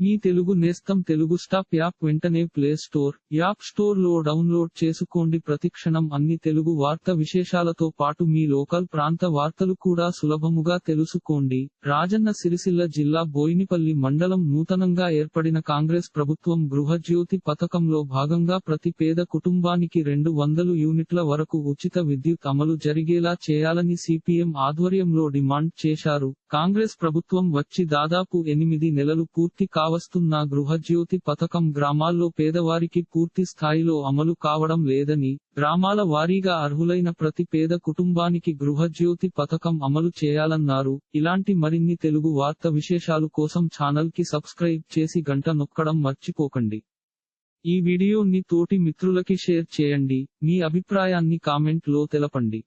మీ తెలుగు నేస్తం Telugu stop app వెంటనే play store app స్టోర్లో డౌన్లోడ్ చేసుకోండి. ప్రతిక్షణం అన్ని తెలుగు వార్త విశేషాలతో పాటు మీ లోకల్ ప్రాంత వార్తలు కూడా సులభముగా తెలుసుకోండి. రాజన్న సిరిసిల్ల జిల్లా బోయినిపల్లి మండలం నూతనంగా ఏర్పడిన కాంగ్రెస్ ప్రభుత్వం గృహజ్యోతి పథకంలో భాగంగా ప్రతి పేద కుటుంబానికి రెండు వందలు యూనిట్ల వరకు ఉచిత విద్యుత్ అమలు జరిగేలా చేయాలని సిపిఎం ఆధ్వర్యంలో డిమాండ్ చేశారు. కాంగ్రెస్ ప్రభుత్వం వచ్చి దాదాపు ఎనిమిది నెలలు పూర్తి కావస్తున్న గృహజ్యోతి పథకం గ్రామాల్లో పేదవారికి పూర్తి స్థాయిలో అమలు కావడం లేదని గ్రామాల వారీగా అర్హులైన ప్రతి పేద కుటుంబానికి గృహజ్యోతి పథకం అమలు చేయాలన్నారు. ఇలాంటి మరిన్ని తెలుగు వార్త విశేషాలు కోసం ఛానల్కి సబ్స్క్రైబ్ చేసి గంట నొక్కడం మర్చిపోకండి. ఈ వీడియోని తోటి మిత్రులకి షేర్ చేయండి. మీ అభిప్రాయాన్ని కామెంట్లో తెలపండి.